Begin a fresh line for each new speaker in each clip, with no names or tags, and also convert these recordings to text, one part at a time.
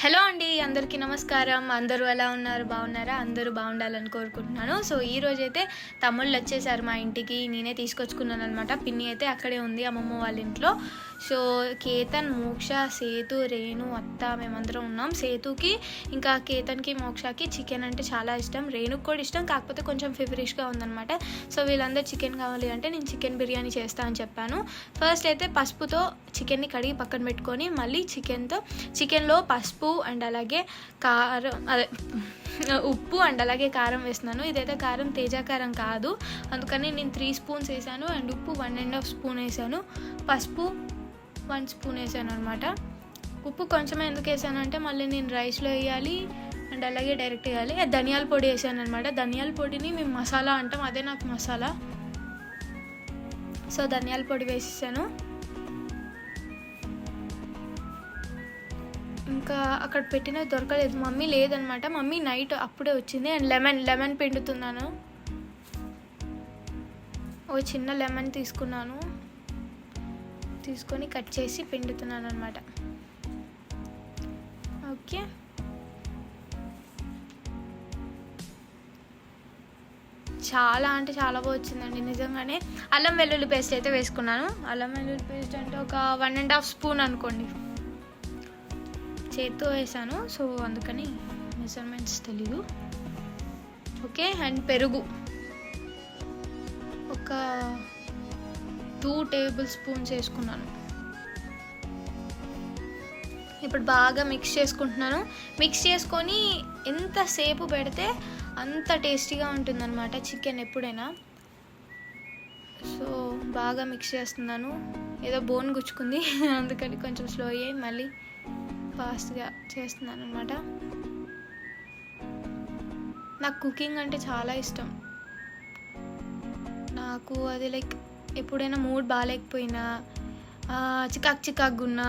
Hello అండి అందరికీ నమస్కారం. అందరూ ఎలా ఉన్నారు? బాగున్నారా? అందరూ బాగుండాలని కోరుకుంటున్నాను. సో ఈ రోజైతే తమ్ముళ్ళు వచ్చేసారు మా ఇంటికి. నేనే తీసుకొచ్చుకున్నాను అనమాట పిన్ని అయితే అక్కడే ఉంది అమ్మమ్మ వాళ్ళ ఇంట్లో. సో కేతన్ మోక్ష సేతు రేణు అత్త మేమందరం ఉన్నాం. సేతుకి ఇంకా కేతన్కి మోక్షకి చికెన్ అంటే చాలా ఇష్టం. రేణుకి కూడా ఇష్టం కాకపోతే కొంచెం ఫివరిష్గా ఉందన్నమాట. సో వీళ్ళందరూ చికెన్ కావాలి అంటే నేను చికెన్ బిర్యానీ చేస్తా అని చెప్పాను. ఫస్ట్ అయితే పసుపుతో చికెన్ని కడిగి పక్కన పెట్టుకొని మళ్ళీ చికెన్తో చికెన్లో పసుపు అండ్ అలాగే కారం అదే ఉప్పు అండ్ అలాగే కారం వేస్తున్నాను. ఇదైతే కారం తేజ కారం కాదు. అందుకని నేను త్రీ స్పూన్స్ వేసాను అండ్ ఉప్పు వన్ అండ్ హాఫ్ స్పూన్ వేసాను. పసుపు వన్ స్పూన్ వేసాను అనమాట ఉప్పు కొంచెం ఎందుకు వేసాను అంటే మళ్ళీ నేను రైస్లో వేయాలి అండ్ అలాగే డైరెక్ట్ వేయాలి. ధనియాల పొడి వేసాను అనమాట ధనియాల పొడిని మేము మసాలా అంటాం. అదే నాకు మసాలా. సో ధనియాల పొడి వేసేసాను. ఇంకా అక్కడ పెట్టినవి దొరకలేదు. మమ్మీ లేదనమాట. మమ్మీ నైట్ అప్పుడే వచ్చింది. అండ్ లెమన్ లెమన్ పిండుతున్నాను. ఓ చిన్న లెమన్ తీసుకున్నాను. తీసుకొని కట్ చేసి పిండుతున్నాను అనమాట ఓకే. చాలా అంటే చాలా బాగా వచ్చిందండి నిజంగానే. అల్లం వెల్లుల్లి పేస్ట్ అయితే వేసుకున్నాను. అల్లం వెల్లుల్లి పేస్ట్ అంటే ఒక వన్ అండ్ హాఫ్ స్పూన్ అనుకోండి. చేత్తో వేసాను. సో అందుకని మెజర్మెంట్స్ తెలీదు. ఓకే అండ్ పెరుగు. ఒక టూ టేబుల్ స్పూన్స్ వేసుకున్నాను. ఇప్పుడు బాగా మిక్స్ చేసుకుంటున్నాను. మిక్స్ చేసుకొని ఎంతసేపు పెడితే అంత టేస్టీగా ఉంటుందన్నమాట చికెన్ ఎప్పుడైనా. సో బాగా మిక్స్ చేస్తున్నాను. ఏదో బోన్ గుచ్చుకుంది. అందుకని కొంచెం స్లో అయ్యి మళ్ళీ ఫాస్ట్గా చేస్తున్నాను అనమాట నాకు కుకింగ్ అంటే చాలా ఇష్టం. నాకు అది లైక్ ఎప్పుడైనా మూడ్ బాగాలేకపోయినా చికాక్ చికాక్ ఉన్నా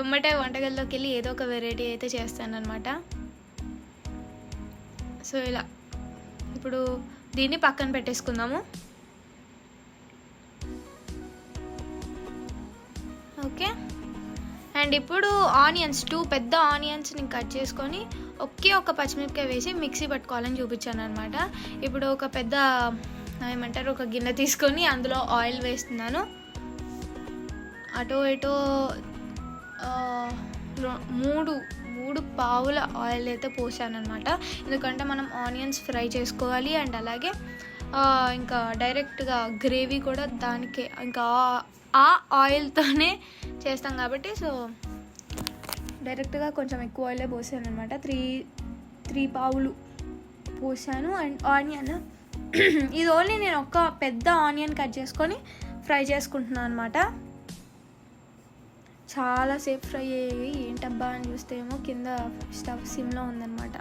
ఎమ్మటే వంటగదిలోకి వెళ్ళి ఏదో ఒక వెరైటీ అయితే చేస్తాను అనమాట సో ఇలా. ఇప్పుడు దీన్ని పక్కన పెట్టేసుకుందాము. ఓకే? అండ్ ఇప్పుడు ఆనియన్స్ టూ పెద్ద ఆనియన్స్ని కట్ చేసుకొని ఒకే ఒక పచ్చిమిరపకాయ వేసి మిక్సీ పట్టుకోవాలని చూపించాను అనమాట ఇప్పుడు ఒక పెద్ద ఏమంటారు ఒక గిన్నె తీసుకొని అందులో ఆయిల్ వేస్తున్నాను. అటో ఇటో మూడు మూడు పావుల ఆయిల్ అయితే పోసాను అనమాట ఎందుకంటే మనం ఆనియన్స్ ఫ్రై చేసుకోవాలి అండ్ అలాగే ఇంకా డైరెక్ట్గా గ్రేవీ కూడా దానికే ఇంకా ఆ ఆయిల్తోనే చేస్తాం కాబట్టి సో డైరెక్ట్గా కొంచెం ఎక్కువ ఆయిలే పోసాను అనమాట త్రీ త్రీ పావులు పోసాను. అండ్ ఆనియన్ ఇది ఓన్లీ నేను ఒక పెద్ద ఆనియన్ కట్ చేసుకొని ఫ్రై చేసుకుంటున్నాను అనమాట చాలాసేపు ఫ్రై అయ్యేవి ఏంటబ్బా అని చూస్తే ఏమో కింద స్టవ్ సిమ్లో ఉందనమాట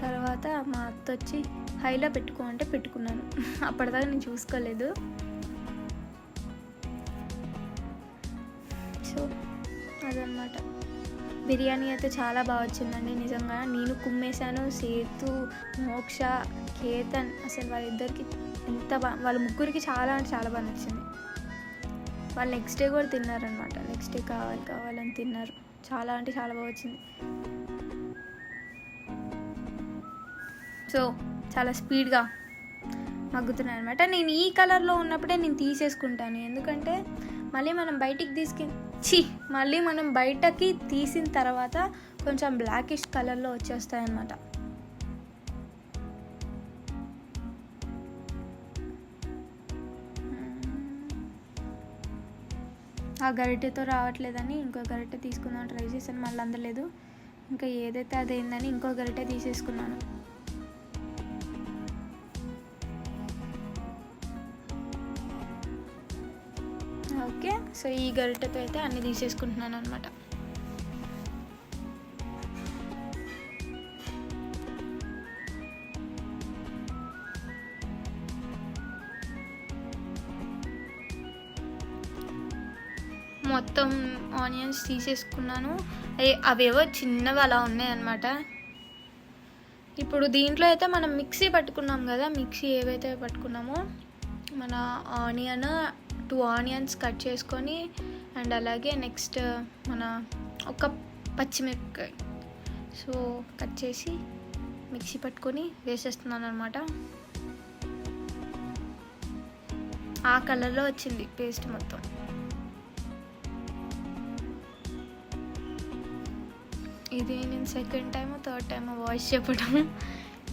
తర్వాత మా అత్త వచ్చి హైలో పెట్టుకో అంటే పెట్టుకున్నాను. అప్పటిదాకా నేను చూసుకోలేదు. అదనమాట. బిర్యానీ అయితే చాలా బాగా వచ్చిందండి. నిజంగా నేను కుమ్మేశాను. సేతు మోక్ష కేతన్ అసలు వాళ్ళిద్దరికి ఎంత బా వాళ్ళ ముగ్గురికి చాలా అంటే చాలా బాగా నచ్చింది. వాళ్ళు నెక్స్ట్ డే కూడా తిన్నారనమాట. నెక్స్ట్ డే కావాలి కావాలని తిన్నారు. చాలా అంటే చాలా బాగా వచ్చింది. సో చాలా స్పీడ్గా మగ్గుతున్నాయి అనమాట నేను ఈ కలర్లో ఉన్నప్పుడే నేను తీసేసుకుంటాను. ఎందుకంటే మళ్ళీ మనం బయటికి తీసుకెళ్ళి ఛీ మళ్ళీ మనం బయటకి తీసిన తర్వాత కొంచెం బ్లాకిష్ కలర్లో వచ్చేస్తాయి అన్నమాట ఆ గరిటెతో రావట్లేదని ఇంకో గరిటె తీసుకుందాం ట్రై చేశాను మళ్ళీ అందలేదు. ఇంకా ఏదైతే అదేందని ఇంకో గరిటె తీసేసుకున్నాను. సో ఈ గరిటెతో అయితే అన్ని తీసేసుకుంటున్నాను అనమాట మొత్తం ఆనియన్స్ తీసేసుకున్నాను. అవేవో చిన్నవి అలా ఉన్నాయన్నమాట. ఇప్పుడు దీంట్లో అయితే మనం మిక్సీ పట్టుకున్నాం కదా మిక్సీ ఏవైతే పట్టుకున్నామో మన ఆనియన్ టూ ఆనియన్స్ కట్ చేసుకొని అండ్ అలాగే నెక్స్ట్ మన ఒక పచ్చిమిరపకాయ. సో కట్ చేసి మిక్సీ పట్టుకొని వేసేస్తున్నాను అనమాట ఆ కలర్లో వచ్చింది పేస్ట్ మొత్తం. ఇది నేను second time third time voice చెప్పడం.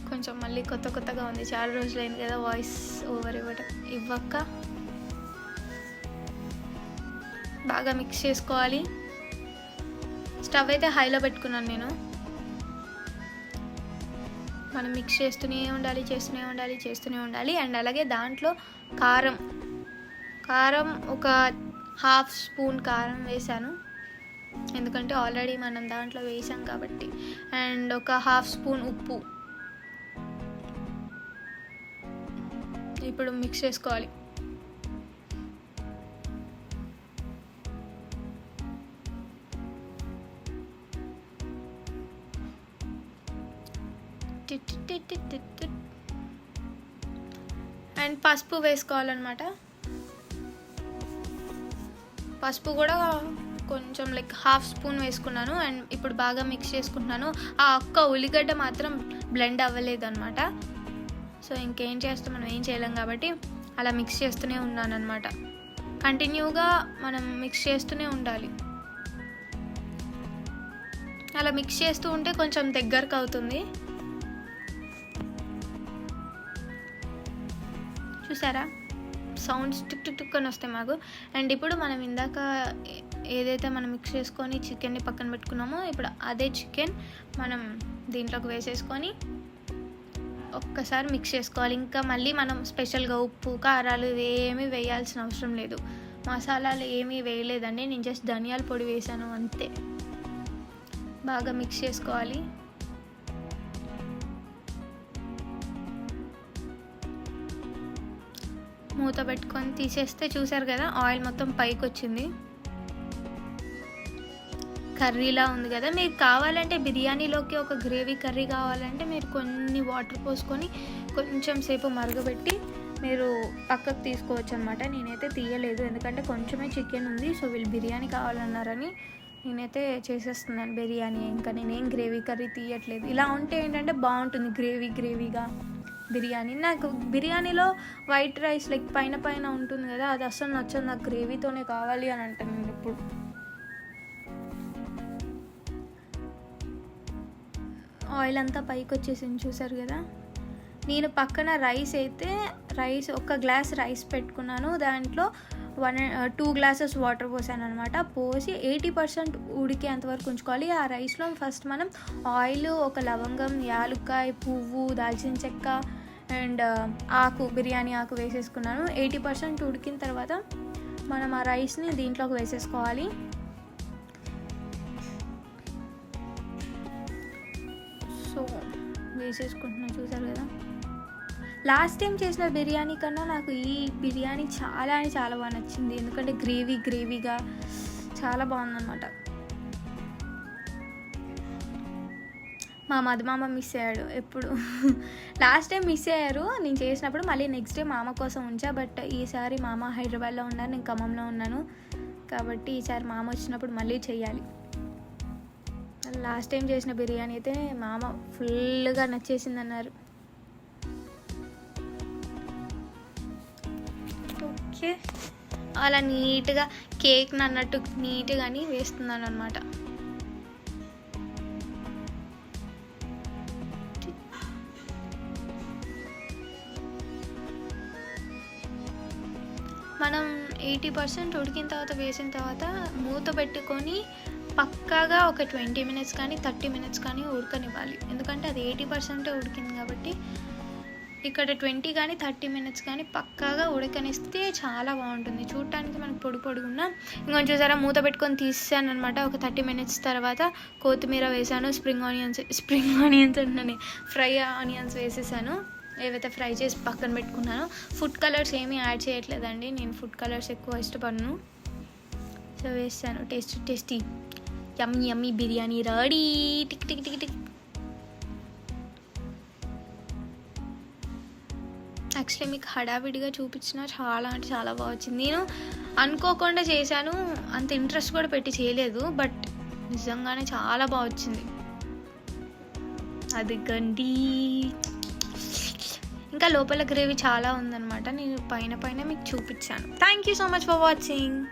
కొంచెం మళ్ళీ కొత్త కొత్తగా ఉంది. చాలా రోజులైంది కదా వాయిస్ ఓవర్ ఇవ్వడం ఇవ్వక బాగా మిక్స్ చేసుకోవాలి. స్టవ్ అయితే హైలో పెట్టుకున్నాను నేను. మనం మిక్స్ చేస్తూనే ఉండాలి చేస్తూనే ఉండాలి చేస్తూనే ఉండాలి. అండ్ అలాగే దాంట్లో కారం కారం ఒక హాఫ్ స్పూన్ కారం వేసాను ఎందుకంటే ఆల్రెడీ మనం దాంట్లో వేసాం కాబట్టి. అండ్ ఒక హాఫ్ స్పూన్ ఉప్పు. ఇప్పుడు మిక్స్ చేసుకోవాలి. అండ్ పసుపు వేసుకోవాలన్నమాట పసుపు కూడా కొంచెం లైక్ హాఫ్ స్పూన్ వేసుకున్నాను అండ్ ఇప్పుడు బాగా మిక్స్ చేసుకుంటున్నాను ఆ ఒక్క ఉల్లిగడ్డ మాత్రం బ్లెండ్ అవ్వలేదన్నమాట సో ఇంకేం చేస్తాం మనం ఏం చేయలేం కాబట్టి అలా మిక్స్ చేస్తూనే ఉన్నాను అనమాట కంటిన్యూగా మనం మిక్స్ చేస్తూనే ఉండాలి అలా మిక్స్ చేస్తూ ఉంటే కొంచెం దగ్గరకు అవుతుంది చూసారా? సౌండ్స్ టిక్ టిక్ టిక్ అని వస్తాయి మాకు. అండ్ ఇప్పుడు మనం ఇందాక ఏదైతే మనం మిక్స్ చేసుకొని చికెన్ని పక్కన పెట్టుకున్నామో ఇప్పుడు అదే చికెన్ మనం దీంట్లోకి వేసేసుకొని ఒక్కసారి మిక్స్ చేసుకోవాలి. ఇంకా మళ్ళీ మనం స్పెషల్గా ఉప్పు కారాలు ఏమీ వేయాల్సిన అవసరం లేదు. మసాలాలు ఏమీ వేయలేదండి. నేను జస్ట్ ధనియాల పొడి వేసాను అంతే. బాగా మిక్స్ చేసుకోవాలి. మూత పెట్టుకొని తీసేస్తే చూసారు కదా ఆయిల్ మొత్తం పైకి వచ్చింది కర్రీలా ఉంది కదా. మీకు కావాలంటే బిర్యానీలోకి ఒక గ్రేవీ కర్రీ కావాలంటే మీరు కొన్ని వాటర్ పోసుకొని కొంచెం సేపు మరగబెట్టి మీరు పక్కకు తీసుకోవచ్చు అనమాట నేనైతే తీయలేదు ఎందుకంటే కొంచెమే చికెన్ ఉంది సో వీళ్ళు బిర్యానీ కావాలన్నారని నేనైతే చేసేస్తున్నాను బిర్యానీ. ఇంకా నేనేం గ్రేవీ కర్రీ తీయట్లేదు. ఇలా ఉంటే ఏంటంటే బాగుంటుంది గ్రేవీ గ్రేవీగా. బిర్యానీ. నాకు బిర్యానీలో వైట్ రైస్ లైక్ పైన పైన ఉంటుంది కదా అది అస్సలు నచ్చదు. నాకు గ్రేవీతోనే కావాలి అని అంటాను నేను ఇప్పుడు ఆయిల్ అంతా పైకి వచ్చేసింది చూసారు కదా? నేను పక్కన రైస్ అయితే రైస్ ఒక గ్లాస్ రైస్ పెట్టుకున్నాను. దాంట్లో వన్ టూ గ్లాసెస్ వాటర్ పోసాను అనమాట పోసి ఎయిటీ పర్సెంట్ ఉడికేంతవరకు ఉంచుకోవాలి. ఆ రైస్లో ఫస్ట్ మనం ఆయిల్ ఒక లవంగం యాలుక్కాయ పువ్వు దాల్చిన చెక్క అండ్ ఆకు బిర్యానీ ఆకు వేసేసుకున్నాను. ఎయిటీ పర్సెంట్ ఉడికిన తర్వాత మనం ఆ రైస్ని దీంట్లోకి వేసేసుకోవాలి. సో వేసేసుకుంటున్నాను చూసారు కదా? లాస్ట్ టైం చేసిన బిర్యానీ కన్నా నాకు ఈ బిర్యానీ చాలా అని చాలా బాగా నచ్చింది. ఎందుకంటే గ్రేవీ గ్రేవీగా చాలా బాగుందన్నమాట. మా మధుమామ మిస్ అయ్యాడు ఎప్పుడు. లాస్ట్ టైం మిస్ అయ్యారు. నేను చేసినప్పుడు మళ్ళీ నెక్స్ట్ డే మామ కోసం ఉంచా బట్ ఈసారి మామ హైదరాబాద్లో ఉన్నారు నేను ఖమ్మంలో ఉన్నాను. కాబట్టి ఈసారి మామ వచ్చినప్పుడు మళ్ళీ చేయాలి లాస్ట్ టైం చేసిన బిర్యానీ అయితే మామ ఫుల్గా నచ్చేసింది అన్నారు ఓకే అలా నీట్గా కేక్ అన్నట్టు నీట్గాని వేస్తున్నాను అనమాట ఎయిటీ పర్సెంట్ ఉడికిన తర్వాత వేసిన తర్వాత మూత పెట్టుకొని పక్కాగా ఒక ట్వంటీ మినిట్స్ కానీ థర్టీ మినిట్స్ కానీ ఉడకనివ్వాలి. ఎందుకంటే అది ఎయిటీ పర్సెంటే ఉడికింది కాబట్టి ఇక్కడ ట్వంటీ కానీ థర్టీ మినిట్స్ కానీ పక్కాగా ఉడకనిస్తే చాలా బాగుంటుంది. చూడటానికి మనకు పొడి పొడిగున్నా. ఇంకొంచెం చూసారా మూత పెట్టుకొని తీసాను అనమాట ఒక థర్టీ మినిట్స్ తర్వాత కొత్తిమీర వేసాను స్ప్రింగ్ ఆనియన్స్ స్ప్రింగ్ ఆనియన్స్ అంటే ఫ్రై ఆనియన్స్ వేసేసాను. ఏవైతే ఫ్రై చేసి పక్కన పెట్టుకున్నానో ఫుడ్ కలర్స్ ఏమీ యాడ్ చేయట్లేదండి. నేను ఫుడ్ కలర్స్ ఎక్కువ ఇష్టపడను. సో వేసాను taste tasty yummy yummy biryani ready. Tick tick tick tick. Actually మీకు హడావిడిగా చూపించిన చాలా అంటే చాలా బాగా వచ్చింది. నేను అనుకోకుండా చేశాను. అంత ఇంట్రెస్ట్ కూడా పెట్టి చేయలేదు బట్ నిజంగానే చాలా బాగా వచ్చింది. అది గండి. ఇంకా లోపల గ్రేవీ చాలా ఉందన్నమాట. నేను పైన పైన మీకు చూపించాను. Thank you so much for watching